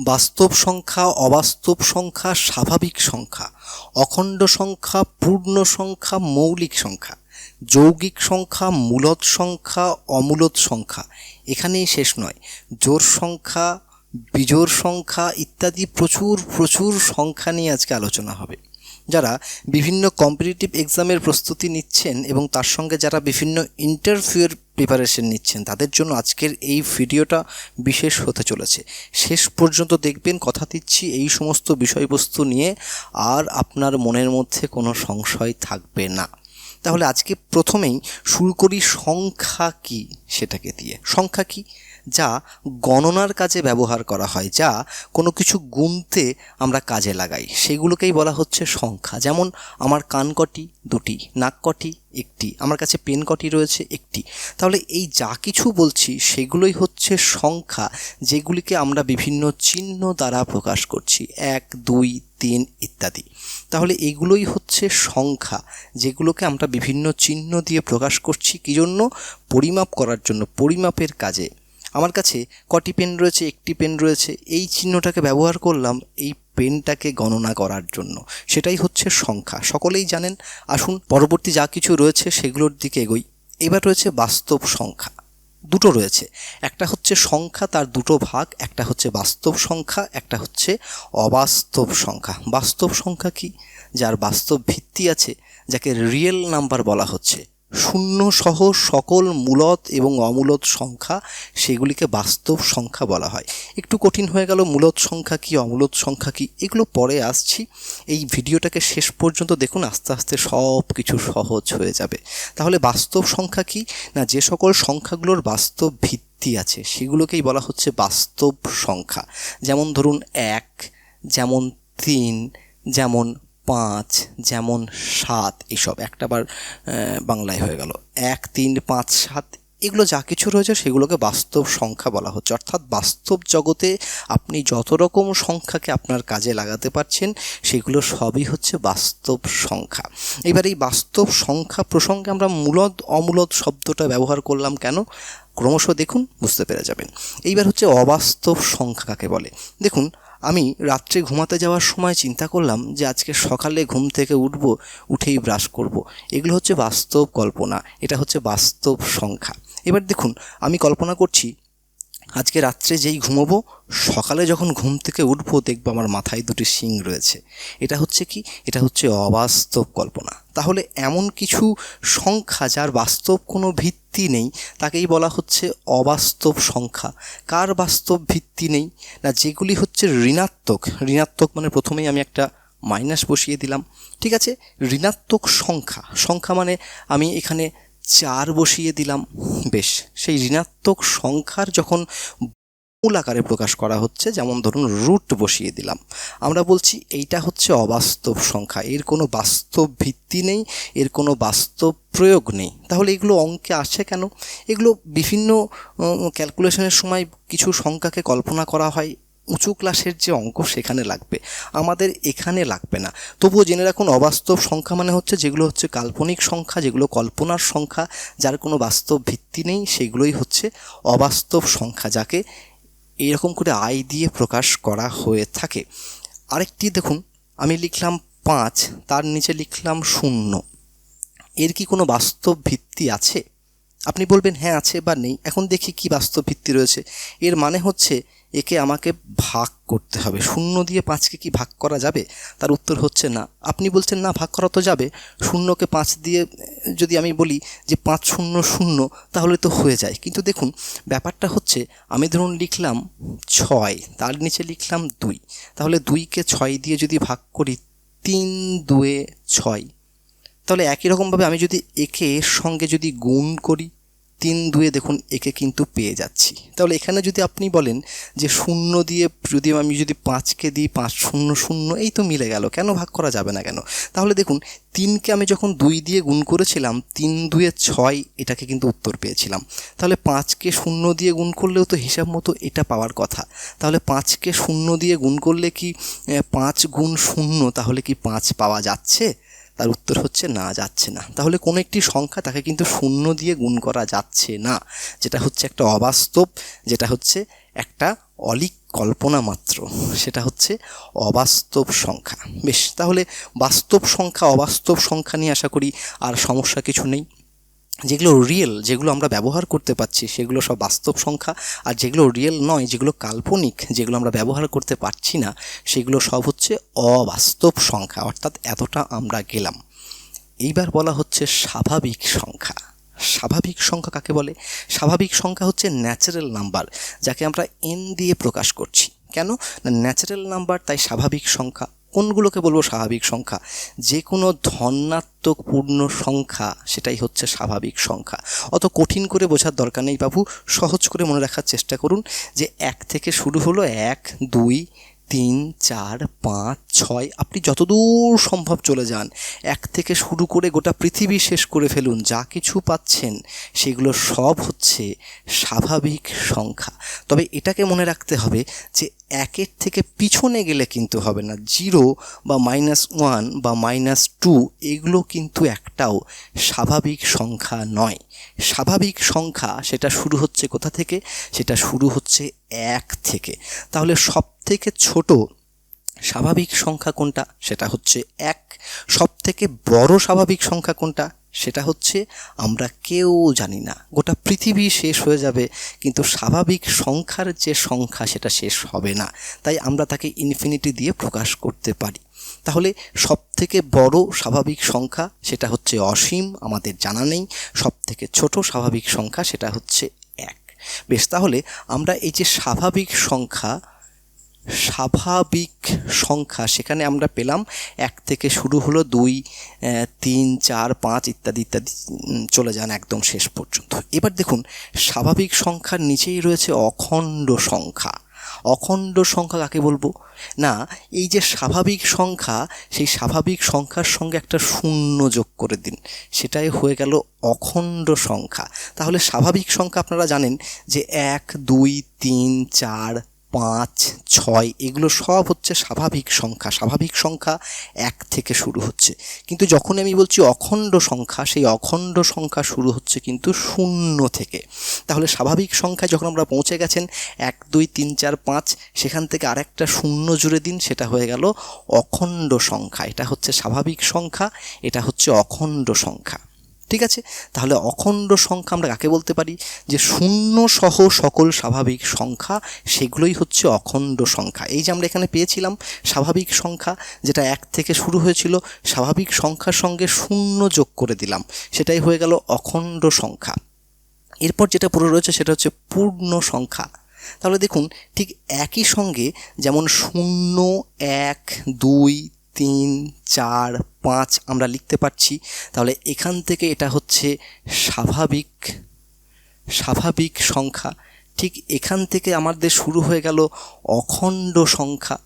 বাস্তব সংখ্যা, অবাস্তব সংখ্যা, স্বাভাবিক সংখ্যা, অখণ্ড সংখ্যা, পূর্ণ সংখ্যা, মৌলিক সংখ্যা, যৌগিক সংখ্যা, মূলত সংখ্যা, অমূলত সংখ্যা। এখানেই শেষ নয়। জোর সংখ্যা বিজোর সংখ্যা ইত্যাদি প্রচুর প্রচুর সংখ্যা নিয়ে আজকে আলোচনা হবে। যারা বিভিন্ন কম্পিটিটিভ এক্সামের প্রস্তুতি নিচ্ছেন এবং তার সঙ্গে যারা বিভিন্ন ইন্টারভিউয়ের প্রিপারেশন নিচ্ছেন, তাদের জন্য আজকের এই ভিডিওটা বিশেষ হতে চলেছে। শেষ পর্যন্ত দেখবেন, কথা দিচ্ছি এই সমস্ত বিষয়বস্তু নিয়ে, আর আপনার মনের মধ্যে কোনো সংশয় থাকবে না। তাহলে আজকে প্রথমেই শুরু করি সংখ্যা কি সেটাকে দিয়ে। সংখ্যা কি? যা গণনার কাজে ব্যবহার করা হয়, যা কোনো কিছু গুনতে আমরা কাজে লাগাই। সেগুলোকেই বলা হচ্ছে সংখ্যা। যেমন আমার কান কটি দুটি, নাক কটি একটি, আমার কাছে পেন কটি রয়েছে একটি। তাহলে এই যা কিছু বলছি, সেগুলোই হচ্ছে সংখ্যা, যেগুলিকে আমরা বিভিন্ন চিহ্ন দ্বারা প্রকাশ করছি। এক, দুই, তিন ইত্যাদি। তাহলে এগুলোই হচ্ছে সংখ্যা, যেগুলোকে আমরা বিভিন্ন চিহ্ন দিয়ে প্রকাশ করছি। কী জন্য পরিমাপ করার জন্য, পরিমাপের কাজে। আমার কাছে কটি পেন রয়েছে, একটি পেন রয়েছে। এই চিহ্নটাকে ব্যবহার করলাম এই পেনটাকে গণনা করার জন্য। সেটাই হচ্ছে সংখ্যা। সকলেই জানেন, আসুন পরবর্তী যা কিছু রয়েছে সেগুলোর দিকে এগোই। এবার রয়েছে বাস্তব সংখ্যা। দুটো রয়েছে। একটা হচ্ছে সংখ্যা, তার দুটো ভাগ। একটা হচ্ছে বাস্তব সংখ্যা, একটা হচ্ছে অবাস্তব সংখ্যা। বাস্তব সংখ্যা কি? যার বাস্তব ভিত্তি আছে, যাকে রিয়েল নাম্বার বলা হচ্ছে। শূন্য সহ সকল মূলত এবং অমূলত সংখ্যা, সেগুলিকে বাস্তব সংখ্যা বলা হয়। একটু কঠিন হয়ে গেল, মূলত সংখ্যা কি, অমূলত সংখ্যা কি, এগুলো পরে আসছি। এই ভিডিওটাকে শেষ পর্যন্ত দেখুন, আস্তে আস্তে সব কিছু সহজ হয়ে যাবে। তাহলে বাস্তব সংখ্যা কি? না, যে সকল সংখ্যাগুলোর বাস্তব ভিত্তি আছে, সেগুলোকেই বলা হচ্ছে বাস্তব সংখ্যা। যেমন ধরুন এক, যেমন তিন, যেমন পাঁচ, যেমন সাত, এসব। একটাবার বাংলায় হয়ে গেল। এক, তিন, পাঁচ, সাত, এগুলো যা কিছু রয়েছে সেগুলোকে বাস্তব সংখ্যা বলা হচ্ছে। অর্থাৎ বাস্তব জগতে আপনি যত রকম সংখ্যাকে আপনার কাজে লাগাতে পারছেন, সেগুলো সবই হচ্ছে বাস্তব সংখ্যা। এবার এই বাস্তব সংখ্যা প্রসঙ্গে আমরা মূলদ, অমূলদ শব্দটা ব্যবহার করলাম কেন? ক্রমশ দেখুন, বুঝতে পেরে যাবেন। এইবার হচ্ছে অবাস্তব সংখ্যা কাকে বলে? দেখুন আমি রাত্রে ঘুমাতে যাওয়ার সময় চিন্তা করলাম যে আজকে সকালে ঘুম থেকে উঠব, উঠেই ব্রাশ করব। এগুলো হচ্ছে বাস্তব কল্পনা, এটা হচ্ছে বাস্তব সংখ্যা এবার দেখুন, আমি কল্পনা করছি আজকে রাত্রে যেই ঘুমোবো, সকালে যখন ঘুম থেকে উঠবো, দেখব আমার মাথায় দুটি শিং রয়েছে। এটা হচ্ছে কি? এটা হচ্ছে অবাস্তব কল্পনা। তাহলে এমন কিছু সংখ্যা যার বাস্তব কোনো ভিত্তি নেই, তাকেই বলা হচ্ছে অবাস্তব সংখ্যা। কার বাস্তব ভিত্তি নেই? না, যেগুলি হচ্ছে ঋণাত্মক। ঋণাত্মক মানে প্রথমেই আমি একটা মাইনাস বসিয়ে দিলাম। ঠিক আছে? ঋণাত্মক সংখ্যা। সংখ্যা মানে আমি এখানে চার বসিয়ে দিলাম। বেশ, সেই ঋণাত্মক সংখ্যার যখন মূল আকারে প্রকাশ করা হচ্ছে, যেমন ধরুন রুট বসিয়ে দিলাম, আমরা বলছি এইটা হচ্ছে অবাস্তব সংখ্যা, এর কোনো বাস্তব ভিত্তি নেই, এর কোনো বাস্তব প্রয়োগ নেই। তাহলে এগুলো অঙ্কে আসে কেন? এগুলো বিভিন্ন ক্যালকুলেশনের সময় কিছু সংখ্যাকে কল্পনা করা হয় উঁচু ক্লাসের যে অঙ্ক সেখানে লাগবে। আমাদের এখানে লাগবে না। তবুও জেনে রাখুন, অবাস্তব সংখ্যা মানে হচ্ছে যেগুলো হচ্ছে কাল্পনিক সংখ্যা, যেগুলো কল্পনার সংখ্যা, যার কোনো বাস্তব ভিত্তি নেই, সেগুলোই হচ্ছে অবাস্তব সংখ্যা, যাকে এইরকম করে আই দিয়ে প্রকাশ করা হয়ে থাকে। আরেকটি দেখুন, আমি লিখলাম পাঁচ, তার নিচে লিখলাম শূন্য। এর কি কোনো বাস্তব ভিত্তি আছে? আপনি বলবেন হ্যাঁ আছে বা নেই। এখন দেখি কি বাস্তব ভিত্তি রয়েছে। এর মানে হচ্ছে একে আমাকে ভাগ করতে হবে। শূন্য দিয়ে পাঁচকে কি ভাগ করা যাবে? তার উত্তর হচ্ছে না। আপনি বলছেন, না, ভাগ করা তো যাবে। শূন্যকে পাঁচ দিয়ে, যদি আমি বলি যে পাঁচ শূন্য শূন্য, তাহলে তো হয়ে যায়। কিন্তু দেখুন, ব্যাপারটা হচ্ছে, আমি ধরুন লিখলাম ছয়, তার নিচে লিখলাম দুই। তাহলে দুইকে ছয় দিয়ে যদি ভাগ করি, তিন দুয়ে ছয়। তাহলে একই রকমভাবে আমি যদি একে সঙ্গে যদি গুণ করি তিন দুয়ে দেখুন একে কিন্তু পেয়ে যাচ্ছি। তাহলে এখানে যদি আপনি বলেন যে শূন্য দিয়ে যদি আমি যদি পাঁচকে দিই, পাঁচ শূন্য শূন্য, এই তো মিলে গেল, কেন ভাগ করা যাবে না কেন? তাহলে দেখুন, তিনকে আমি যখন দুই দিয়ে গুণ করেছিলাম, তিন দুয়ে ছয়, এটাকে কিন্তু উত্তর পেয়েছিলাম। তাহলে পাঁচকে শূন্য দিয়ে গুণ করলেও তো হিসাব মতো এটা পাওয়ার কথা। তাহলে পাঁচকে শূন্য দিয়ে গুণ করলে কি পাঁচ গুণ শূন্য, তাহলে কি পাঁচ পাওয়া যাচ্ছে? তার উত্তর হচ্ছে না, যাচ্ছে না। তাহলে কোনো একটি সংখ্যা তাকে কিন্তু শূন্য দিয়ে গুণ করা যাচ্ছে না। যেটা হচ্ছে একটা অবাস্তব, যেটা হচ্ছে একটা অলিক কল্পনা মাত্র। সেটা হচ্ছে অবাস্তব সংখ্যা। বেশ, তাহলে বাস্তব সংখ্যা, অবাস্তব সংখ্যা নিয়ে আশা করি আর সমস্যা কিছু নেই। যেগুলো রিয়েল যেগুলো আমরা ব্যবহার করতে পারছি, সেগুলো সব বাস্তব সংখ্যা, আর যেগুলো রিয়েল নয়, যেগুলো কাল্পনিক, যেগুলো আমরা ব্যবহার করতে পারছি না, সেগুলো সব হচ্ছে অবাস্তব সংখ্যা, অর্থাৎ এতটা আমরা গেলাম। এইবার বলা হচ্ছে স্বাভাবিক সংখ্যা। স্বাভাবিক সংখ্যা কাকে বলে? স্বাভাবিক সংখ্যা হচ্ছে ন্যাচারাল নাম্বার যাকে আমরা এন দিয়ে প্রকাশ করছি। কেন? না ন্যাচারাল নাম্বার তাই স্বাভাবিক সংখ্যা। কোনগুলোকে বলব স্বাভাবিক সংখ্যা? যে কোনো ধনাত্মক পূর্ণ সংখ্যা, সেটাই হচ্ছে স্বাভাবিক সংখ্যা। অত কঠিন করে বোঝার দরকার নেই বাবু, সহজ করে মনে রাখার চেষ্টা করুন যে এক থেকে শুরু হলো এক, দুই, তিন, চার, পাঁচ, ছয়, আপনি যতদূর সম্ভব চলে যান। এক থেকে শুরু করে গোটা পৃথিবী শেষ করে ফেলুন, যা কিছু পাচ্ছেন, সেগুলো সব হচ্ছে স্বাভাবিক সংখ্যা। তবে এটাকে মনে রাখতে হবে যে একের থেকে পিছনে গেলে কিন্তু হবে না। জিরো বা মাইনাস ওয়ান বা মাইনাস টু এগুলো কিন্তু একটাও স্বাভাবিক সংখ্যা নয়। স্বাভাবিক সংখ্যা সেটা শুরু হচ্ছে কোথা থেকে? সেটা শুরু হচ্ছে এক থেকে। তাহলে সব থেকে ছোট স্বাভাবিক সংখ্যা কোনটা? সেটা হচ্ছে এক। সব থেকে বড় স্বাভাবিক সংখ্যা কোনটা? সেটা হচ্ছে আমরা কেউ জানি না। গোটা পৃথিবী শেষ হয়ে যাবে, কিন্তু স্বাভাবিক সংখ্যার যে সংখ্যা সেটা শেষ হবে না। তাই আমরা তাকে ইনফিনিটি দিয়ে প্রকাশ করতে পারি। তাহলে সব থেকে বড় স্বাভাবিক সংখ্যা সেটা হচ্ছে অসীম, আমাদের জানা নেই। সব থেকে ছোট স্বাভাবিক সংখ্যা সেটা হচ্ছে এক। বেশ, তাহলে আমরা এই যে স্বাভাবিক সংখ্যা স্বাভাবিক সংখ্যা। সেখানে আমরা পেলাম এক থেকে শুরু হলো দুই তিন, চার, পাঁচ ইত্যাদি ইত্যাদি চলে যান একদম শেষ পর্যন্ত। এবার দেখুন, স্বাভাবিক সংখ্যার নিচেই রয়েছে অখণ্ড সংখ্যা। অখণ্ড সংখ্যা কাকে বলব? না, এই যে স্বাভাবিক সংখ্যা, সেই স্বাভাবিক সংখ্যার সঙ্গে একটা শূন্য যোগ করে দিন। সেটাই হয়ে গেল অখণ্ড সংখ্যা। তাহলে স্বাভাবিক সংখ্যা আপনারা জানেন যে এক, দুই, তিন, চার পাঁচ, ছয়, এগুলো সব হচ্ছে স্বাভাবিক সংখ্যা। স্বাভাবিক সংখ্যা এক থেকে শুরু হচ্ছে। কিন্তু যখন আমি বলছি অখণ্ড সংখ্যা, সেই অখণ্ড সংখ্যা শুরু হচ্ছে কিন্তু শূন্য থেকে। তাহলে স্বাভাবিক সংখ্যায় যখন আমরা পৌঁছে গেছেন, এক, দুই, তিন, চার, পাঁচ, সেখান থেকে আরেকটা শূন্য জুড়ে দিন, সেটা হয়ে গেল অখণ্ড সংখ্যা। এটা হচ্ছে স্বাভাবিক সংখ্যা, এটা হচ্ছে অখণ্ড সংখ্যা। ঠিক আছে? তাহলে অখণ্ড সংখ্যা আমরা কাকে বলতে পারি? যে শূন্য সহ সকল স্বাভাবিক সংখ্যা, সেগুলোই হচ্ছে অখণ্ড সংখ্যা। এই যে আমরা এখানে পেয়েছিলাম স্বাভাবিক সংখ্যা, যেটা এক থেকে শুরু হয়েছিল, স্বাভাবিক সংখ্যার সঙ্গে শূন্য যোগ করে দিলাম। সেটাই হয়ে গেল অখণ্ড সংখ্যা। এরপর যেটা পড়ে রয়েছে সেটা হচ্ছে পূর্ণ সংখ্যা। তাহলে দেখুন, ঠিক একই সঙ্গে যেমন শূন্য, এক, দুই তিন, চার, পাঁচ আমরা লিখতে পারছি। তাহলে এখান থেকে এটা হচ্ছে স্বাভাবিক স্বাভাবিক সংখ্যা। ঠিক এখান থেকে আমাদের শুরু হয়ে গেল অখণ্ড সংখ্যা।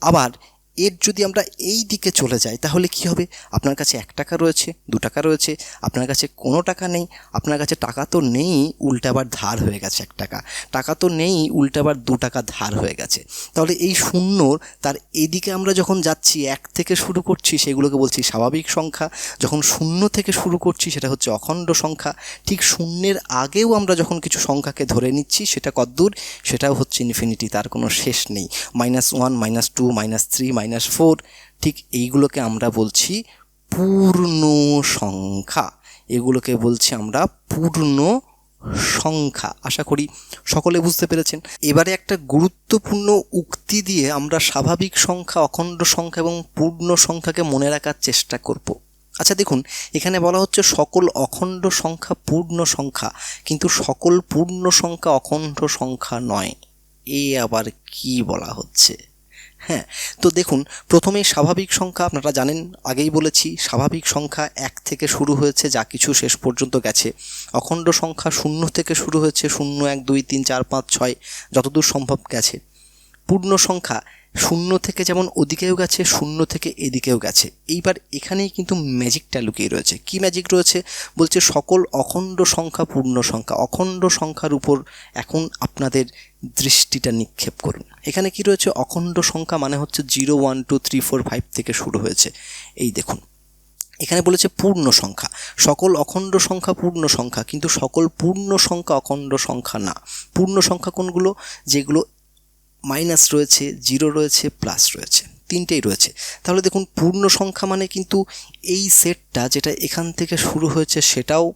আবার এর যদি আমরা এই দিকে চলে যাই, তাহলে কি হবে? আপনার কাছে এক টাকা রয়েছে, দু টাকা রয়েছে, আপনার কাছে কোনো টাকা নেই, আপনার কাছে টাকা তো নেই, উল্টে আবার ধার হয়ে গেছে এক টাকা। টাকা তো নেই, উল্টে আবার দু টাকা ধার হয়ে গেছে। তাহলে এই শূন্যর, তার এদিকে আমরা যখন যাচ্ছি, এক থেকে শুরু করছি, সেগুলোকে বলছি স্বাভাবিক সংখ্যা। যখন শূন্য থেকে শুরু করছি, সেটা হচ্ছে অখণ্ড সংখ্যা। ঠিক শূন্যের আগেও আমরা যখন কিছু সংখ্যাকে ধরে নিচ্ছি, সেটা কদ্দূর সেটাও হচ্ছে ইনফিনিটি তার কোনো শেষ নেই। Minus one minus two minus three minus four ঠিক এইগুলোকে আমরা বলছি পূর্ণ সংখ্যা। এগুলোকে বলছি আমরা পূর্ণ সংখ্যা। আশা করি সকলে বুঝতে পেরেছেন। এবারে একটা গুরুত্বপূর্ণ উক্তি দিয়ে আমরা স্বাভাবিক সংখ্যা, অখণ্ড সংখ্যা এবং পূর্ণ সংখ্যাকে মনে রাখার চেষ্টা করব। আচ্ছা দেখুন, এখানে বলা হচ্ছে সকল অখণ্ড সংখ্যা পূর্ণ সংখ্যা, কিন্তু সকল পূর্ণ সংখ্যা অখণ্ড সংখ্যা নয়। এ আবার কি বলা হচ্ছে? হ্যাঁ তো দেখুন, প্রথমে স্বাভাবিক সংখ্যা আপনারা জানেন, আগেই বলেছি, স্বাভাবিক সংখ্যা এক থেকে শুরু হয়েছে, যা কিছু শেষ পর্যন্ত গেছে। অখণ্ড সংখ্যা শূন্য থেকে শুরু হয়েছে, শূন্য, এক, দুই, তিন, চার, পাঁচ, ছয়, যতদূর সম্ভব গেছে। পূর্ণ সংখ্যা শূন্য থেকে যেমন ওদিকেও গেছে, শূন্য থেকে এদিকেও গেছে। এইবার এখানেই কিন্তু ম্যাজিকটা লুকিয়ে রয়েছে। কি ম্যাজিক রয়েছে? বলছে সকল অখণ্ড সংখ্যা পূর্ণ সংখ্যা। অখণ্ড সংখ্যার উপর এখন আপনাদের দৃষ্টিটা নিক্ষেপ করুন। এখানে কি রয়েছে? অখণ্ড সংখ্যা মানে হচ্ছে zero, one, two, three, four, five থেকে শুরু হয়েছে। এই দেখুন। এখানে বলেছে পূর্ণ সংখ্যা। সকল অখণ্ড সংখ্যা পূর্ণ সংখ্যা, কিন্তু সকল পূর্ণ সংখ্যা অখণ্ড সংখ্যা না। পূর্ণ সংখ্যা কোনগুলো? যেগুলো মাইনাস রয়েছে জিরো রয়েছে প্লাস রয়েছে, তিনটেই রয়েছে। তাহলে দেখুন, পূর্ণ সংখ্যা মানে কিন্তু এই সেটটা যেটা এখান থেকে শুরু হয়েছে সেটাও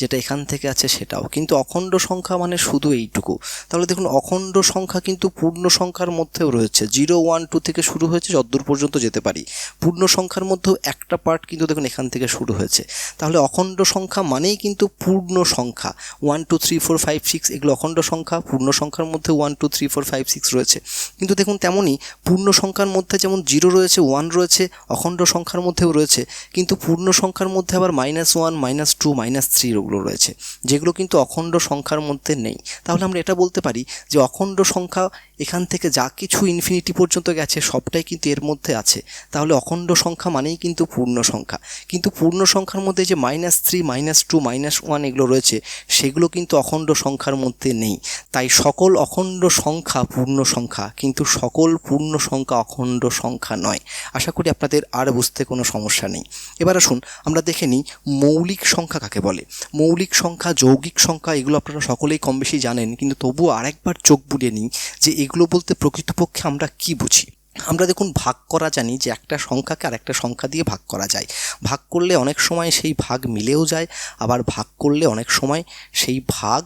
যেটা এখান থেকে আছে সেটাও। কিন্তু অখণ্ড সংখ্যা মানে শুধু এইটুকু। তাহলে দেখুন, অখণ্ড সংখ্যা কিন্তু পূর্ণ সংখ্যার মধ্যেও রয়েছে। জিরো, ওয়ান, টু থেকে শুরু হয়েছে, যতদূর পর্যন্ত যেতে পারি। পূর্ণ সংখ্যার মধ্যেও একটা পার্ট কিন্তু দেখুন, এখান থেকে শুরু হয়েছে। তাহলে অখণ্ড সংখ্যা মানেই কিন্তু পূর্ণ সংখ্যা। One, two, three, four, five, six এগুলো অখণ্ড সংখ্যা। পূর্ণ সংখ্যার মধ্যে one, two, three, four, five, six রয়েছে। কিন্তু দেখুন, তেমনই পূর্ণ সংখ্যার মধ্যে যেমন জিরো রয়েছে, ওয়ান রয়েছে, অখণ্ড সংখ্যার মধ্যেও রয়েছে। কিন্তু পূর্ণ সংখ্যার মধ্যে আবার minus one minus two minus three ওগুলো রয়েছে, যেগুলো কিন্তু অখণ্ড সংখ্যার মধ্যে নেই। তাহলে আমরা এটা বলতে পারি যে অখণ্ড সংখ্যা এখান থেকে যা কিছু ইনফিনিটি পর্যন্ত গেছে, সবটাই কিন্তু এর মধ্যে আছে। তাহলে অখণ্ড সংখ্যা মানেই কিন্তু পূর্ণ সংখ্যা। কিন্তু পূর্ণ সংখ্যার মধ্যে যে minus three minus two minus one এগুলো রয়েছে, সেগুলো কিন্তু অখণ্ড সংখ্যার মধ্যে নেই। তাই সকল অখণ্ড সংখ্যা পূর্ণ সংখ্যা, কিন্তু সকল পূর্ণ সংখ্যা অখণ্ড সংখ্যা নয়। আশা করি আপনাদের আর বুঝতে কোনো সমস্যা নেই। এবার আসুন, আমরা দেখে নিই মৌলিক সংখ্যা কাকে বলে? মৌলিক সংখ্যা, যৌগিক সংখ্যা, এগুলো আপনারা সকলেই কম বেশি জানেন, কিন্তু তবুও আরেকবার চোখ বুলিয়ে নিই যে এগুলো বলতে প্রকৃতপক্ষে আমরা কি বুঝি? আমরা দেখুন ভাগ করা জানি যে একটা সংখ্যাকে আর একটা সংখ্যা দিয়ে ভাগ করা যায়। ভাগ করলে অনেক সময় সেই ভাগ মিলেও যায়, আবার ভাগ করলে অনেক সময় সেই ভাগ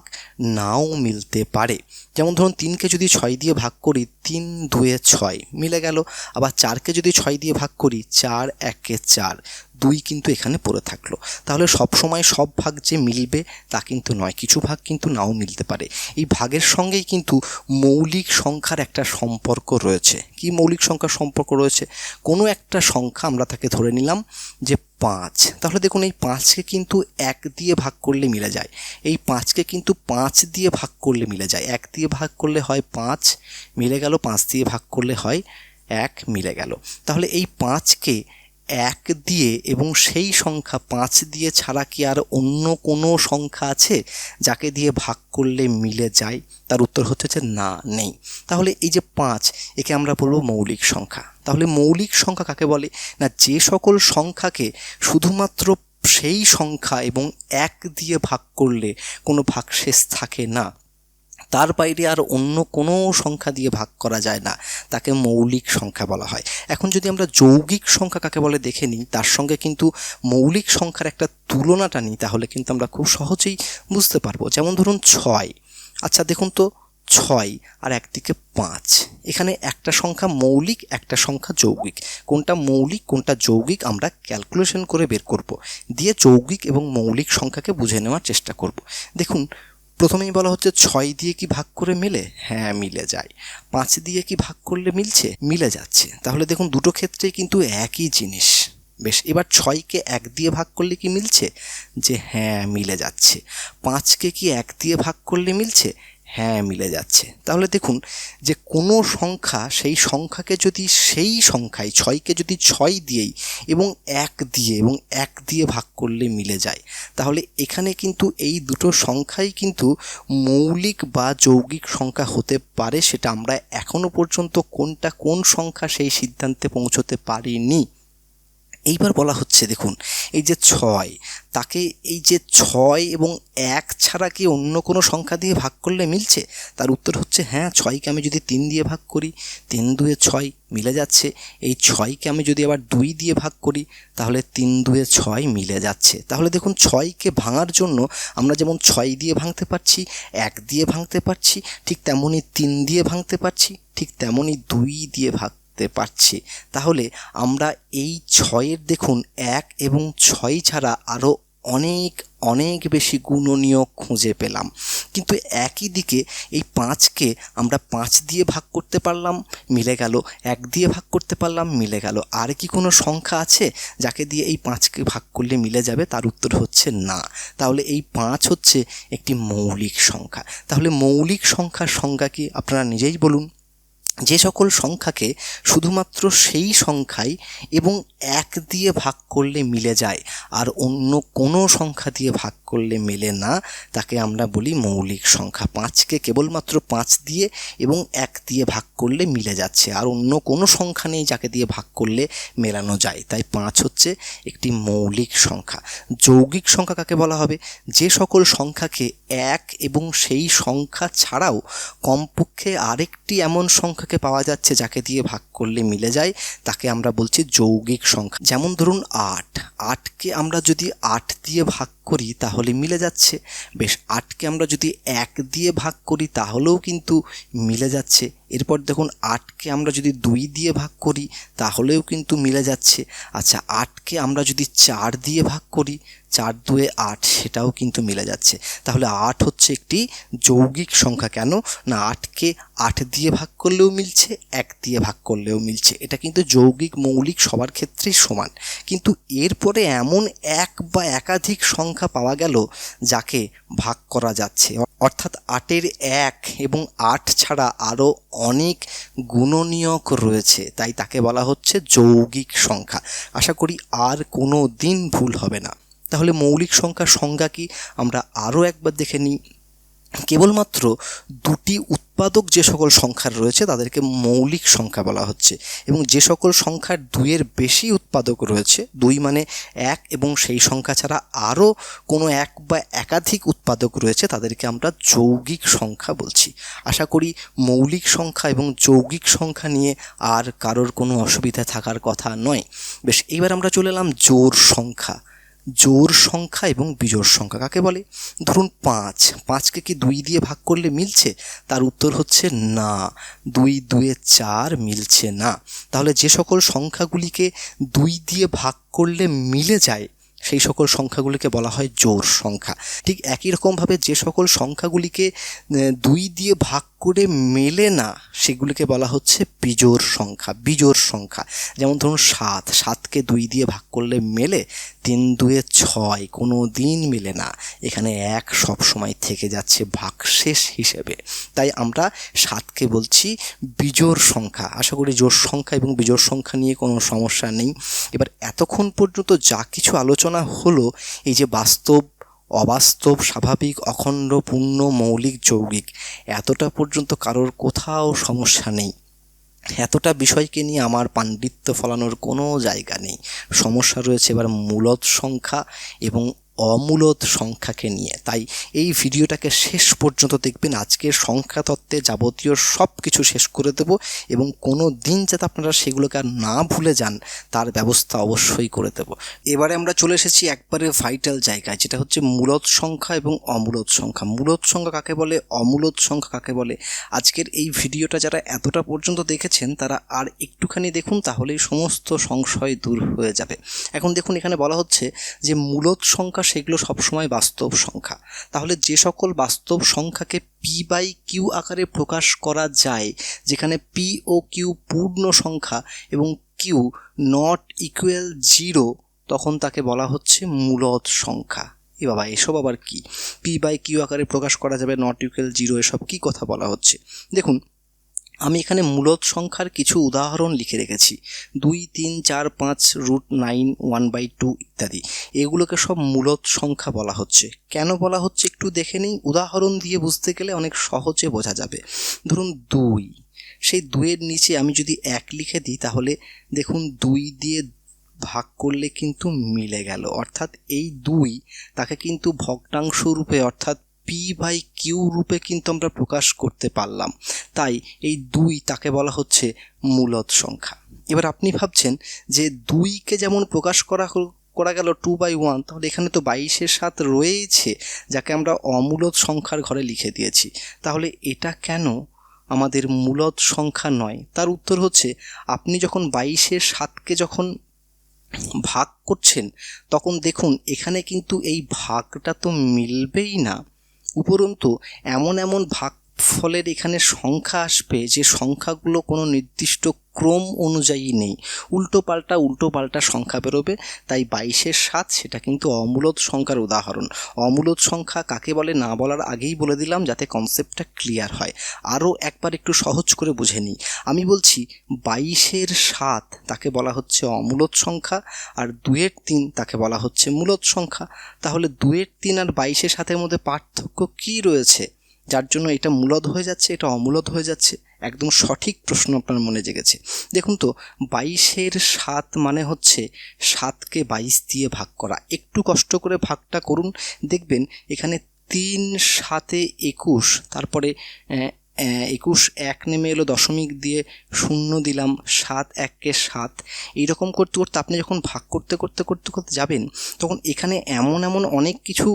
নাও মিলতে পারে। যেমন ধরুন তিনকে যদি ছয় দিয়ে ভাগ করি তিন দুয়ে ছয়। মিলে গেল। আবার চারকে যদি ছয় দিয়ে ভাগ করি, চার একে চার, দুই কিন্তু এখানে পড়ে থাকল। তাহলে সব সময় সব ভাগ যে মিলবে, তা কিন্তু নয়। কিছু ভাগ কিন্তু নাও মিলতে পারে। এই ভাগের সঙ্গেই কিন্তু মৌলিক সংখ্যার একটা সম্পর্ক রয়েছে। কি মৌলিক সংখ্যার সম্পর্ক রয়েছে? কোনো একটা সংখ্যা আমরা তাকে ধরে নিলাম যে পাঁচ। তাহলে দেখুন এই পাঁচকে কিন্তু এক দিয়ে ভাগ করলে মিলে যায়। এই পাঁচকে কিন্তু পাঁচ দিয়ে ভাগ করলে মিলে যায়। এক দিয়ে ভাগ করলে হয় পাঁচ, মিলে গেল পাঁচ দিয়ে ভাগ করলে হয় এক, মিলে গেল। তাহলে এই পাঁচকে এক দিয়ে এবং সেই সংখ্যা পাঁচ দিয়ে ছাড়া কি আর অন্য কোনো সংখ্যা আছে যাকে দিয়ে ভাগ করলে মিলে যায়? তার উত্তর হচ্ছে যে না, নেই। তাহলে এই যে পাঁচ, একে আমরা বলব মৌলিক সংখ্যা। তাহলে মৌলিক সংখ্যা কাকে বলে? না, যে সকল সংখ্যাকে শুধুমাত্র সেই সংখ্যা এবং এক দিয়ে ভাগ করলে কোনো ভাগশেষ থাকে না। তার বাইরে আর অন্য কোনো সংখ্যা দিয়ে ভাগ করা যায় না। তাকে মৌলিক সংখ্যা বলা হয়। এখন যদি আমরা যৌগিক সংখ্যা কাকে বলে দেখে নিই, তার সঙ্গে কিন্তু মৌলিক সংখ্যার একটা তুলনাটা নিই, তাহলে কিন্তু আমরা খুব সহজেই বুঝতে পারব। যেমন ধরুন ছয়। আচ্ছা দেখুন তো, ছয় আর একদিকে পাঁচ। এখানে একটা সংখ্যা মৌলিক, একটা সংখ্যা যৌগিক। কোনটা মৌলিক, কোনটা যৌগিক আমরা ক্যালকুলেশন করে বের করব। দিয়ে যৌগিক এবং মৌলিক সংখ্যাকে বুঝে নেওয়ার চেষ্টা করব। দেখুন প্রথমেই বলা হচ্ছে ছয় দিয়ে কি ভাগ করে মিলে? হ্যাঁ মিলে যায়। পাঁচ দিয়ে কি ভাগ করলে মিলছে? মিলে যাচ্ছে। তাহলে দেখুন, দুটো ক্ষেত্রেই কিন্তু একই জিনিস। বেশ, এবার ছয়কে এক দিয়ে ভাগ করলে কি মিলছে? যে হ্যাঁ মিলে যাচ্ছে। পাঁচকে কি এক দিয়ে ভাগ করলে মিলছে? হ্যাঁ মিলে যাচ্ছে। তাহলে দেখুন যে কোনো সংখ্যা সেই সংখ্যাকে যদি সেই সংখ্যায় ছয়কে যদি ছয় দিয়েই এবং এক দিয়ে এবং এক দিয়ে ভাগ করলে মিলে যায়, তাহলে এখানে কিন্তু এই দুটো সংখ্যাই কিন্তু মৌলিক বা যৌগিক সংখ্যা হতে পারে সেটা আমরা এখনও পর্যন্ত কোনটা কোন সংখ্যা সেই সিদ্ধান্তে পৌঁছতে পারিনি। এইবার বলা হচ্ছে, দেখুন, এই যে ছয়, তাকে এই যে ছয় এবং এক ছাড়া কি অন্য কোনো সংখ্যা দিয়ে ভাগ করলে মিলছে? তার উত্তর হচ্ছে হ্যাঁ ছয়কে আমি যদি তিন দিয়ে ভাগ করি, তিন দুয়ে ছয় মিলে যাচ্ছে। এই ছয়কে আমি যদি আবার দুই দিয়ে ভাগ করি, তাহলে তিন দুয়ে ছয় মিলে যাচ্ছে। তাহলে দেখুন, ছয়কে ভাঙার জন্য আমরা যেমন ছয় দিয়ে ভাঙতে পারছি, এক দিয়ে ভাঙতে পারছি, ঠিক তেমনই তিন দিয়ে ভাঙতে পারছি, ঠিক তেমনই দুই দিয়ে ভাগ করতে পারছি। তাহলে আমরা এই ছয়ের দেখুন এক এবং ছয় ছাড়া আরও অনেক অনেক বেশি গুণনীয় খুঁজে পেলাম। কিন্তু একই দিকে এই পাঁচকে আমরা পাঁচ দিয়ে ভাগ করতে পারলাম, মিলে গেল এক দিয়ে ভাগ করতে পারলাম, মিলে গেল। আর কি কোনো সংখ্যা আছে যাকে দিয়ে এই পাঁচকে ভাগ করলে মিলে যাবে? তার উত্তর হচ্ছে না। তাহলে এই পাঁচ হচ্ছে একটি মৌলিক সংখ্যা। তাহলে মৌলিক সংখ্যার সংখ্যা কি? আপনারা নিজেই বলুন। যে সকল সংখ্যাকে শুধুমাত্র সেই সংখ্যায় এবং এক দিয়ে ভাগ করলে মিলে যায়, আর অন্য কোনো সংখ্যা দিয়ে ভাগ করলে মেলে না, তাকে আমরা বলি মৌলিক সংখ্যা। পাঁচকে কেবলমাত্র পাঁচ দিয়ে এবং এক দিয়ে ভাগ করলে মিলে যাচ্ছে, আর অন্য কোনো সংখ্যা নেই যাকে দিয়ে ভাগ করলে মেলানো যায়। তাই পাঁচ হচ্ছে একটি মৌলিক সংখ্যা। যৌগিক সংখ্যা কাকে বলা হবে? যে সকল সংখ্যাকে এক এবং সেই সংখ্যা ছাড়াও কমপক্ষে আরেকটি এমন সংখ্যা সংখ্যাকে পাওয়া যাচ্ছে, যাকে দিয়ে ভাগ করলে মিলে যায়, তাকে আমরা বলছি যৌগিক সংখ্যা। যেমন ধরুন আট। আটকে আমরা যদি আট দিয়ে ভাগ করি, তাহলে মিলে যাচ্ছে। বেশ, আটকে আমরা যদি এক দিয়ে ভাগ করি, তাহলেও কিন্তু মিলে যাচ্ছে। এরপর দেখুন, আটকে আমরা যদি দুই দিয়ে ভাগ করি, তাহলেও কিন্তু মিলে যাচ্ছে। আচ্ছা আটকে আমরা যদি চার দিয়ে ভাগ করি, চার দুয়ে আট, সেটাও কিন্তু মিলে যাচ্ছে। তাহলে আট হচ্ছে একটি যৌগিক সংখ্যা। কেন? না, আটকে আট দিয়ে ভাগ করলেও মিলছে, এক দিয়ে ভাগ করলেও মিলছে। এটা কিন্তু যৌগিক, মৌলিক সবার ক্ষেত্রেই সমান। কিন্তু এরপরে এমন এক বা একাধিক সংখ্যা পাওয়া গেল যাকে ভাগ করা যাচ্ছে। অর্থাৎ আটের এক এবং আট ছাড়া আরও অনেক গুণনীয়ক রয়েছে, তাই তাকে বলা হচ্ছে যৌগিক সংখ্যা। আশা করি আর কোনো দিন ভুল হবে না। তাহলে মৌলিক সংখ্যার সংজ্ঞা কি? আমরা আরও একবার দেখে নিই। কেবলমাত্র দুটি উৎপাদক যে সকল সংখ্যার রয়েছে, তাদেরকে মৌলিক সংখ্যা বলা হচ্ছে। এবং যে সকল সংখ্যার দুইয়ের বেশি উৎপাদক রয়েছে, দুই মানে এক এবং সেই সংখ্যা ছাড়া আরও কোনো এক বা একাধিক উৎপাদক রয়েছে, তাদেরকে আমরা যৌগিক সংখ্যা বলছি। আশা করি মৌলিক সংখ্যা এবং যৌগিক সংখ্যা নিয়ে আর কারোর কোনো অসুবিধা থাকার কথা নয়। বেশ এবার আমরা চলে এলাম জোর সংখ্যা। জোর সংখ্যা এবং বিজোড় সংখ্যা। কাকে বলে? ধরুন পাঁচ। পাঁচকে কি দুই দিয়ে ভাগ করলে মিলছে? তার উত্তর হচ্ছে না। দুই দুয়ে চার মিলছে না। তাহলে যে সকল সংখ্যাগুলিকে দুই দিয়ে ভাগ করলে মিলে যায়, সেই সকল সংখ্যাগুলিকে বলা হয় জোর সংখ্যা। ঠিক একই রকমভাবে যে সকল সংখ্যাগুলিকে দুই দিয়ে ভাগ করে মেলে না, সেগুলিকে বলা হচ্ছে বিজোড় সংখ্যা বিজোড় সংখ্যা। যেমন ধরুন সাত, সাতকে দুই দিয়ে ভাগ করলে মেলে, তিন দুয়ে ছয়, কোনো দিন মেলে না। এখানে এক সব সময় থেকে যাচ্ছে ভাগশেষ হিসেবে। তাই আমরা সাতকে বলছি বিজোড় সংখ্যা। আশা করি জোর সংখ্যা এবং বিজোড় সংখ্যা নিয়ে কোনো সমস্যা নেই। এবার এতক্ষণ পর্যন্ত যা কিছু আলোচনা হলো, এই যে বাস্তব অবাস্তব, স্বাভাবিক, অখণ্ড, পূর্ণ, মৌলিক, যৌগিক। এতটা পর্যন্ত কারোর কোথাও সমস্যা নেই। এতটা বিষয়কে নিয়ে আমার পাণ্ডিত্য ফলানোর কোনো জায়গা নেই। সমস্যা রয়েছে এবার মূলত সংখ্যা এবং অমূলত সংখ্যাকে নিয়ে। তাই এই ভিডিওটাকে শেষ পর্যন্ত দেখবেন। আজকের সংখ্যা তত্ত্বে যাবতীয় সব কিছু শেষ করে দেব এবং কোনো দিন যাতে আপনারা সেগুলোকে আর না ভুলে যান, তার ব্যবস্থা অবশ্যই করে দেব। এবারে আমরা চলে এসেছি একবারে ভাইটাল জায়গায়, যেটা হচ্ছে মূলত সংখ্যা এবং অমূলত সংখ্যা। মূলত সংখ্যা কাকে বলে? অমূলত সংখ্যা কাকে বলে? আজকের এই ভিডিওটা যারা এতটা পর্যন্ত দেখেছেন, তারা আর একটুখানি দেখুন, তাহলেই সমস্ত সংশয় দূর হয়ে যাবে। এখন দেখুন, এখানে বলা হচ্ছে যে মূলত সংখ্যা সেগুলো সবসময় বাস্তব সংখ্যা। তাহলে যে সকল বাস্তব সংখ্যাকে পি বাই কিউ আকারে প্রকাশ করা যায়, যেখানে পি ও কিউ পূর্ণ সংখ্যা এবং কিউ নট ইকুয়াল জিরো তখন তাকে বলা হচ্ছে মূলত সংখ্যা। এ বাবা, এসব আবার কি? পি বাই কিউ আকারে প্রকাশ করা যাবে নট ইকুয়াল জিরো এসব কি কথা বলা হচ্ছে? দেখুন আমি এখানে মূলত সংখ্যার কিছু উদাহরণ লিখে রেখেছি। দুই, তিন, চার, পাঁচ, root nine, one by two ইত্যাদি। এগুলোকে সব মূলত সংখ্যা বলা হচ্ছে। কেন বলা হচ্ছে একটু দেখে নিই। উদাহরণ দিয়ে বুঝতে গেলে অনেক সহজে বোঝা যাবে। ধরুন দুই। সেই দুইয়ের নিচে আমি যদি এক লিখে দিই, তাহলে দেখুন দুই দিয়ে ভাগ করলে কিন্তু মিলে গেল। অর্থাৎ এই দুই তাকে কিন্তু ভগ্নাংশ রূপে, অর্থাৎ পি বাই কিউ রূপে কিন্তু আমরা প্রকাশ করতে পারলাম। তাই এই দুই তাকে বলা হচ্ছে মূলত সংখ্যা। এবার আপনি ভাবছেন যে দুইকে যেমন প্রকাশ করা করা গেল টু বাই ওয়ান তাহলে এখানে তো বাইশের সাত রয়েছে, যাকে আমরা অমূলত সংখ্যার ঘরে লিখে দিয়েছি। তাহলে এটা কেন আমাদের মূলত সংখ্যা নয়? তার উত্তর হচ্ছে, আপনি যখন বাইশের সাতকে যখন ভাগ করছেন, তখন দেখুন এখানে কিন্তু এই ভাগটা তো মিলবেই না। উপরন্তু এমন এমন ভাগ ফলের এখানে সংখ্যা আসবে, যে সংখ্যাগুলো কোনো নির্দিষ্ট ক্রম অনুযায়ী নেই। উল্টো পাল্টা উল্টো পাল্টা সংখ্যা বেরোবে, তাই বাইশের সাত সেটা কিন্তু অমূলত সংখ্যার উদাহরণ। অমূলত সংখ্যা কাকে বলে না বলার আগেই বলে দিলাম যাতে কনসেপ্টটা ক্লিয়ার হয়। আরও একবার একটু সহজ করে বুঝে নিই। আমি বলছি, বাইশের সাত তাকে বলা হচ্ছে অমূলত সংখ্যা, আর দুয়ের তিন তাকে বলা হচ্ছে মূলত সংখ্যা। তাহলে দুয়ের তিন আর বাইশের সাতের মধ্যে পার্থক্য কী রয়েছে? যার জন্য এটা মূলত হয়ে যাচ্ছে, এটা অমূলত হয়ে যাচ্ছে। একদম সঠিক প্রশ্ন আপনার মনে জেগেছে। দেখুন তো, বাইশের সাত মানে হচ্ছে সাতকে বাইশ দিয়ে ভাগ করা। একটু কষ্ট করে ভাগটা করুন। দেখবেন এখানে তিন সাতে একুশ, তারপরে একুশ এক নেমে এলো দশমিক দিয়ে শূন্য দিলাম, সাত এককে সাত। এইরকম করতে করতে আপনি যখন ভাগ করতে করতে করতে করতে যাবেন, তখন এখানে এমন এমন অনেক কিছু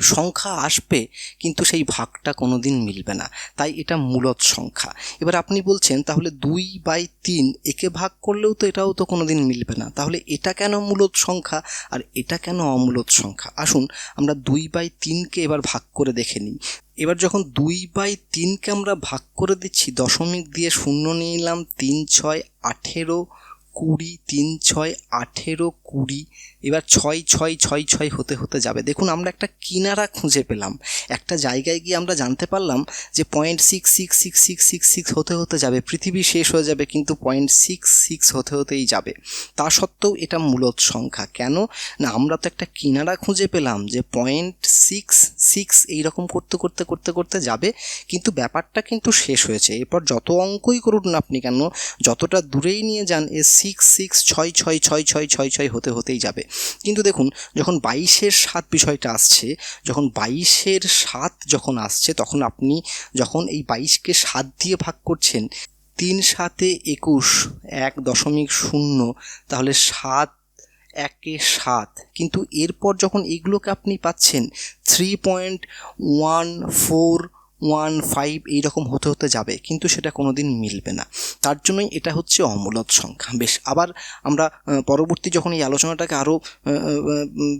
সংখ্যা আসবে, কিন্তু সেই ভাগটা কোনো দিন মিলবে না। তাই এটা মূলত সংখ্যা। এবার আপনি বলছেন, তাহলে দুই বাই তিন একে ভাগ করলেও তো এটাও তো কোনো দিন মিলবে না। তাহলে এটা কেন মূলত সংখ্যা আর এটা কেন অমূলত সংখ্যা? আসুন, আমরা দুই বাই তিনকে এবার ভাগ করে দেখে নিই। এবার যখন দুই বাই তিনকে আমরা ভাগ করে দিচ্ছি, দশমিক দিয়ে শূন্য নিয়ে নিলাম, তিন ছয় আঠেরো কুড়ি, তিন ছয় আঠেরো কুড়ি এবার ছয় ছয় ছয় ছয় হতে হতে যাবে। দেখুন, আমরা একটা কিনারা খুঁজে পেলাম। একটা জায়গায় গিয়ে আমরা জানতে পারলাম যে point six six six six six six হতে হতে যাবে। পৃথিবী শেষ হয়ে যাবে, কিন্তু পয়েন্ট সিক্স সিক্স হতে, হতেই যাবে। তা সত্ত্বেও এটা মূলত সংখ্যা। কেন? না, আমরা তো একটা কিনারা খুঁজে পেলাম যে পয়েন্ট সিক্স সিক্স এইরকম করতে করতে করতে করতে যাবে, কিন্তু ব্যাপারটা কিন্তু শেষ হয়েছে। এরপর যত অঙ্কই করুন না আপনি কেন, যতটা দূরেই নিয়ে যান, এ সিক্স সিক্স ছয় ছয় ছয় ছয় ছয় ছয় হতে, হতেই যাবে। কিন্তু দেখুন, যখন বাইশের সাত বিষয়টা আসছে, যখন বাইশের সাত যখন আসছে, তখন আপনি যখন এই বাইশকে সাত দিয়ে ভাগ করছেন, তিন সাতে একুশ এক দশমিক শূন্য, তাহলে সাত একে সাত। কিন্তু এরপর যখন এগুলোকে আপনি পাচ্ছেন three point one four one five এইরকম হতে হতে যাবে, কিন্তু সেটা কোনো দিন মিলবে না। তার জন্যই এটা হচ্ছে অমূলত সংখ্যা। বেশ, আবার আমরা পরবর্তী যখন এই আলোচনাটাকে আরও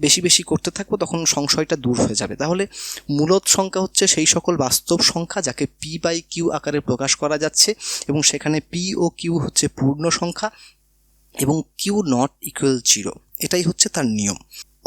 বেশি বেশি করতে থাকব, তখন সংশয়টা দূর হয়ে যাবে। তাহলে মূলত সংখ্যা হচ্ছে সেই সকল বাস্তব সংখ্যা, যাকে পি বাই কিউ আকারে প্রকাশ করা যাচ্ছে, এবং সেখানে পি ও কিউ হচ্ছে পূর্ণ সংখ্যা, এবং কিউ নট ইকুয়াল জিরো এটাই হচ্ছে তার নিয়ম।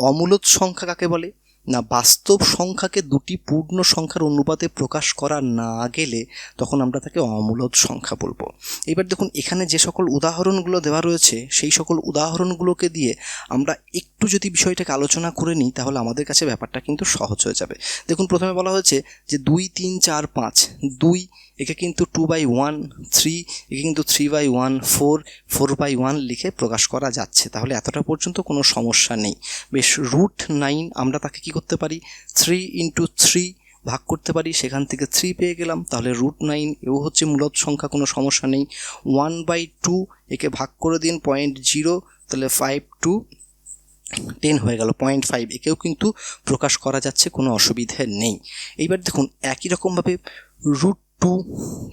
অমূলত সংখ্যা কাকে বলে? না বাস্তব সংখ্যাকে দুটি পূর্ণ সংখ্যার অনুপাতে প্রকাশ করা না গেলে তখন আমরা তাকে অমূলত সংখ্যা বলব। এবার দেখুন, এখানে যে সকল উদাহরণগুলো দেওয়া রয়েছে, সেই সকল উদাহরণগুলোকে দিয়ে আমরা একটু যদি বিষয়টাকে আলোচনা করে নিই, তাহলে আমাদের কাছে ব্যাপারটা কিন্তু সহজ হয়ে যাবে। দেখুন, প্রথমে বলা হয়েছে যে দুই, তিন, চার, পাঁচ, দুই একে কিন্তু টু বাই ওয়ান থ্রি একে কিন্তু three by one four four by one লিখে প্রকাশ করা যাচ্ছে। তাহলে এতটা পর্যন্ত কোনো সমস্যা নেই। বেশ রুট নাইন আমরা তাকে কি করতে পারি? থ্রি ইন্টু থ্রি ভাগ করতে পারি। সেখান থেকে থ্রি পেয়ে গেলাম। তাহলে রুট নাইন এও হচ্ছে মূলত সংখ্যা, কোনো সমস্যা নেই। ওয়ান বাই টু একে ভাগ করে দিন পয়েন্ট জিরো তাহলে ফাইভ টু টেন হয়ে গেল পয়েন্ট ফাইভ একেও কিন্তু প্রকাশ করা যাচ্ছে, কোনো অসুবিধে নেই। এইবার দেখুন, একই রকমভাবে রুট টু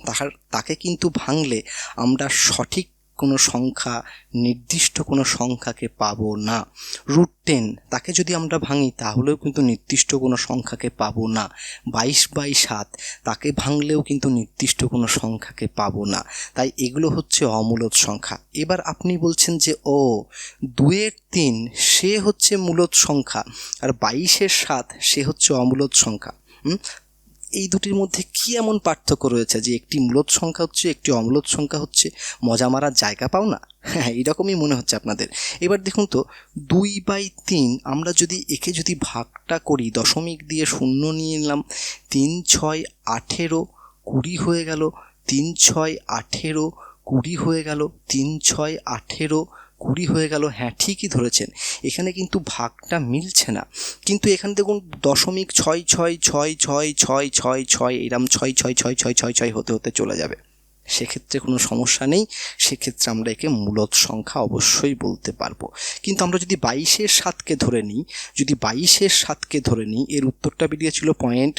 তাহার, তাকে কিন্তু ভাঙলে আমরা সঠিক কোনো সংখ্যা, নির্দিষ্ট কোনো সংখ্যাকে পাবো না। রুট টেন, তাকে যদি আমরা ভাঙি, তাহলেও কিন্তু নির্দিষ্ট কোনো সংখ্যাকে পাবো না। বাইশ বাই সাত, তাকে ভাঙলেও কিন্তু নির্দিষ্ট কোনো সংখ্যাকে পাবো না। তাই এগুলো হচ্ছে অমূলত সংখ্যা। এবার আপনি বলছেন যে, ও, দুয়ের তিন, সে হচ্ছে মূলত সংখ্যা, আর বাইশের সাত, সে হচ্ছে অমূলত সংখ্যা? এই দুটির মধ্যে কি এমন পার্থক্য রয়েছে যে একটি মূলত সংখ্যা হচ্ছে, একটি অমূলত সংখ্যা হচ্ছে? মজা মারার জায়গা পাও না? হ্যাঁ এইরকমই মনে হচ্ছে আপনাদের। এবার দেখুন তো, দুই বাই তিন আমরা যদি একে যদি ভাগটা করি, দশমিক দিয়ে শূন্য নিয়ে নিলাম, তিন ছয় আঠেরো কুড়ি হয়ে গেল, তিন ছয় আঠেরো কুড়ি হয়ে গেল, তিন ছয় আঠেরো কুড়ি হয়ে গেল হ্যাঁ ঠিকই ধরেছেন এখানে কিন্তু ভাগটা মিলছে না কিন্তু এখানে দেখুন দশমিক ছয় ছয় ছয় ছয় ছয় ছয় ছয় এরম ছয় ছয় ছয় ছয় ছয় ছয় হতে হতে চলে যাবে সেক্ষেত্রে কোনো সমস্যা নেই সেক্ষেত্রে আমরা একে মূলত সংখ্যা অবশ্যই বলতে পারব কিন্তু আমরা যদি বাইশের সাতকে ধরে নিই যদি বাইশের সাতকে ধরে নিই এর উত্তরটা বেরিয়েছিল point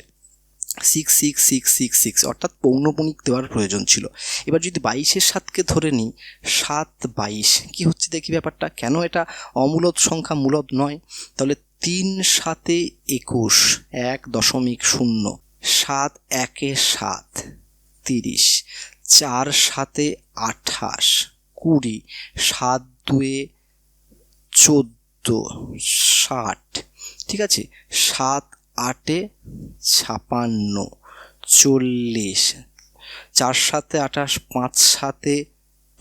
six six six six six অর্থাৎ পৌনপুণিক দেওয়ার প্রয়োজন ছিল। এবার যদি বাইশের সাতকে ধরে নিই, সাত বাইশ, কি হচ্ছে দেখি ব্যাপারটা? কেন এটা অমূলত সংখ্যা মূলত নয়? তাহলে তিন সাতে একুশ, এক দশমিক শূন্য, সাত একে সাত, তিরিশ, চার সাতে আঠাশ, কুড়ি, সাত দুয়ে চোদ্দ, ষাট, ঠিক আছে? সাত আটে ছাপান্ন, চল্লিশ, চার সাতে আঠাশ, পাঁচ সাতে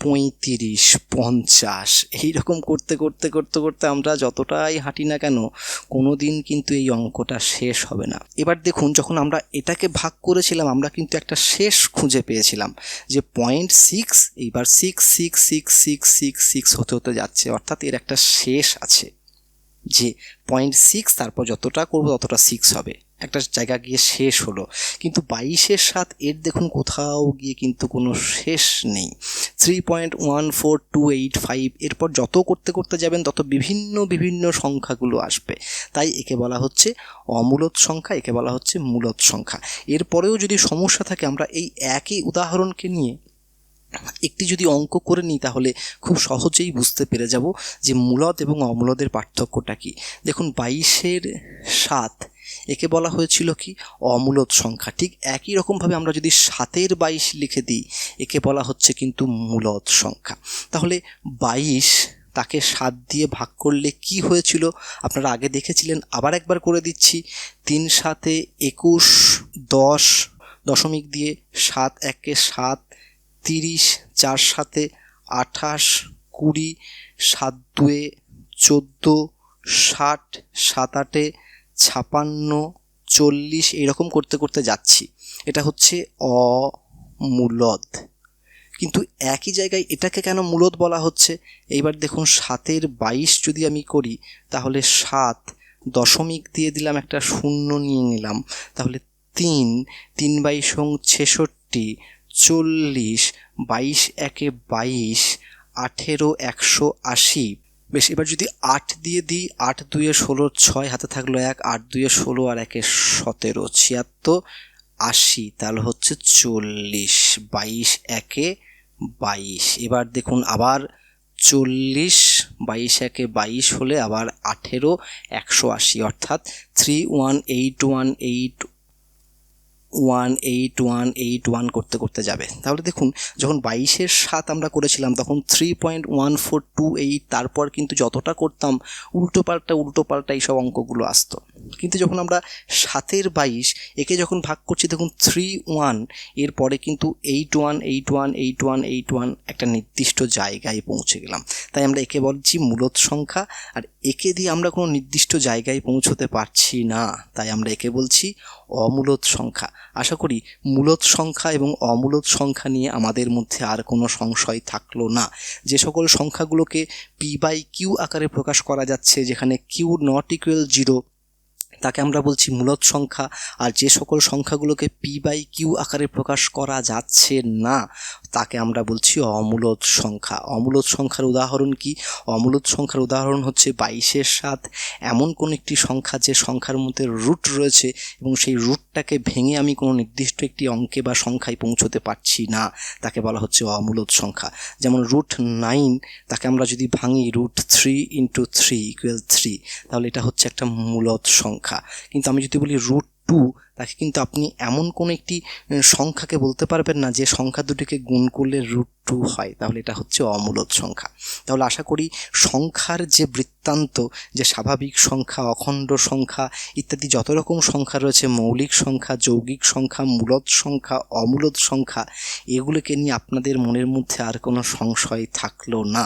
পঁয়ত্রিশ, পঞ্চাশ। এইরকম করতে করতে করতে করতে আমরা যতটাই হাঁটি না কেন কোনো দিন কিন্তু এই অঙ্কটা শেষ হবে না। এবার দেখুন, যখন আমরা এটাকে ভাগ করেছিলাম, আমরা কিন্তু একটা শেষ খুঁজে পেয়েছিলাম যে পয়েন্ট সিক্স এইবার six six six six six six হতে হতে যাচ্ছে, অর্থাৎ এর একটা শেষ আছে। যে পয়েন্ট সিক্স তারপর যতটা করব ততটা সিক্স হবে। একটা জায়গা গিয়ে শেষ হলো। কিন্তু বাইশের সাত, এর দেখুন কোথাও গিয়ে কিন্তু কোনো শেষ নেই। Three point one four two eight five এরপর যত করতে করতে যাবেন, তত বিভিন্ন বিভিন্ন সংখ্যাগুলো আসবে। তাই একে বলা হচ্ছে অমূলত সংখ্যা, একে বলা হচ্ছে মূলত সংখ্যা। এরপরেও যদি সমস্যা থাকে, আমরা এই একই উদাহরণকে নিয়ে একটি যদি অঙ্ক করে নিই তাহলে খুব সহজেই বুঝতে পেরে যাব যে মূলদ এবং অমূলদের পার্থক্যটা কি। দেখুন, বাইশের সাত, একে বলা হয়েছিল কি? অমূলদ সংখ্যা। ঠিক একই রকমভাবে আমরা যদি সাতের বাইশ লিখে দিই, একে বলা হচ্ছে কিন্তু মূলদ সংখ্যা। তাহলে বাইশ তাকে সাত দিয়ে ভাগ করলে কি হয়েছিল? আপনারা আগে দেখেছিলেন, আবার একবার করে দিচ্ছি। তিন সাতে একুশ, দশ দশমিক দিয়ে সাত, একে সাত তিরিশ, চার সাতে আঠাশ, কুড়ি, সাত দুয়ে চোদ্দ, ষাট, সাত আটে ছাপান্ন, চল্লিশ, এরকম করতে করতে যাচ্ছি। এটা হচ্ছে অমূলদ। কিন্তু একই জায়গায় এটাকে কেন মূলদ বলা হচ্ছে? এইবার দেখুন, সাতের বাইশ যদি আমি করি, তাহলে সাত দশমিক দিয়ে দিলাম, একটা শূন্য নিয়ে নিলাম। তাহলে তিন তিন বাইশ ছেষট্টি চল্লিশ, বাইশ একে বাইশ, আঠেরো একশো আশি। বেশ, এবার যদি আট দিয়ে দিই, আট দুয়ে ষোলো ছয়, হাতে থাকল এক, আট দুয়ে ষোলো আর একে সতেরো, ছিয়াত্তর আশি, তাহলে হচ্ছে চল্লিশ, বাইশ একে বাইশ। এবার দেখুন, আবার চল্লিশ, বাইশ একে বাইশ হলে আবার আঠেরো একশো আশি, অর্থাৎ three one eight one eight one eight one eight one করতে করতে যাবে। তাহলে দেখুন, যখন বাইশের সাত আমরা করেছিলাম, তখন three point one four two eight তারপর কিন্তু যতটা করতাম, উল্টো পাল্টা উল্টো পাল্টা এইসব অঙ্কগুলো আসতো। কিন্তু যখন আমরা সাতের বাইশ, একে যখন ভাগ করছি, দেখুন থ্রি ওয়ান এরপরে কিন্তু eight one eight one eight one eight one একটা নির্দিষ্ট জায়গায় পৌঁছে গেলাম। তাই আমরা একে বলছি মূলত সংখ্যা, আর একে দিয়ে আমরা কোনো নির্দিষ্ট জায়গায় পৌঁছতে পারছি না। তাই আমরা একে বলছি অমূলত সংখ্যা। আশা করি মূলত সংখ্যা এবং অমূলত সংখ্যা নিয়ে আমাদের মধ্যে আর কোনো সংশয় থাকল না। যে সকল সংখ্যাগুলোকে পি বাই কিউ আকারে প্রকাশ করা যাচ্ছে, যেখানে কিউ নট ইকুয়াল জিরো তাকে আমরা বলছি মূলত সংখ্যা, আর যে সকল সংখ্যাগুলোকে পি বাই কিউ আকারে প্রকাশ করা যাচ্ছে না তাকে আমরা বলছি অমূলত সংখ্যা। অমূলত সংখ্যার উদাহরণ কি? অমূলত সংখ্যার উদাহরণ হচ্ছে বাইশের সাত। এমন কোন একটি সংখ্যা যে সংখ্যার মধ্যে রুট রয়েছে এবং সেই রুটটাকে ভেঙে আমি কোনো নির্দিষ্ট একটি অঙ্কে বা সংখ্যায় পৌঁছতে পারছি না। তাকে বলা হচ্ছে অমূলত সংখ্যা। যেমন রুট নাইন, তাকে আমরা যদি ভাঙি root three into three equal three, তাহলে এটা হচ্ছে একটা মূলত সংখ্যা। কিন্তু আমি যদি বলি রুট টু তাকে কিন্তু আপনি এমন কোনো একটি সংখ্যাকে বলতে পারবেন না যে সংখ্যা দুটিকে গুণ করলে রুট টু হয়। তাহলে এটা হচ্ছে অমূলত সংখ্যা। তাহলে আশা করি সংখ্যার যে বৃত্তান্ত, যে স্বাভাবিক সংখ্যা, অখণ্ড সংখ্যা, ইত্যাদি যত রকম সংখ্যা রয়েছে, মৌলিক সংখ্যা, যৌগিক সংখ্যা মূলত সংখ্যা অমূলত সংখ্যা, এগুলোকে নিয়ে আপনাদের মনের মধ্যে আর কোনো সংশয় থাকল না।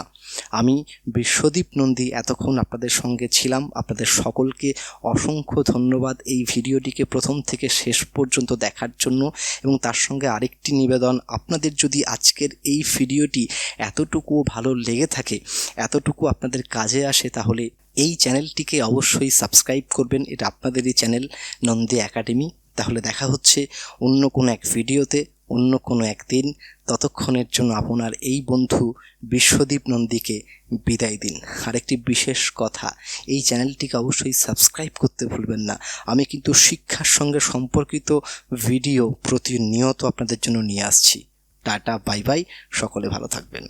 আমি বিশ্বদীপ নন্দী এতক্ষণ আপনাদের সঙ্গে ছিলাম। আপনাদের সকলকে অসংখ্য ধন্যবাদ এই ভিডিওটিকে প্রথম থেকে শেষ পর্যন্ত দেখার জন্য এবং তার সঙ্গে আরেকটি নিবেদন, আপনাদের যদি আজকের এই ভিডিওটি এতটুকুও ভালো লেগে থাকে, এতটুকু আপনাদের কাজে আসে, তাহলে এই চ্যানেলটিকে অবশ্যই সাবস্ক্রাইব করবেন। এটা আপনাদেরই চ্যানেল, নন্দী একাডেমি। তাহলে দেখা হচ্ছে অন্য কোনো এক ভিডিওতে। অন্য কোনো একদিন, ততক্ষণের জন্য আপনার এই বন্ধু বিশ্বদীপ নন্দীকে বিদায় দিন। আরেকটি বিশেষ কথা, এই চ্যানেলটিকে অবশ্যই সাবস্ক্রাইব করতে ভুলবেন না। আমি কিন্তু শিক্ষার সঙ্গে সম্পর্কিত ভিডিও প্রতিনিয়ত আপনাদের জন্য নিয়ে আসছি। টাটা, বাই বাই, সকলে ভালো থাকবেন।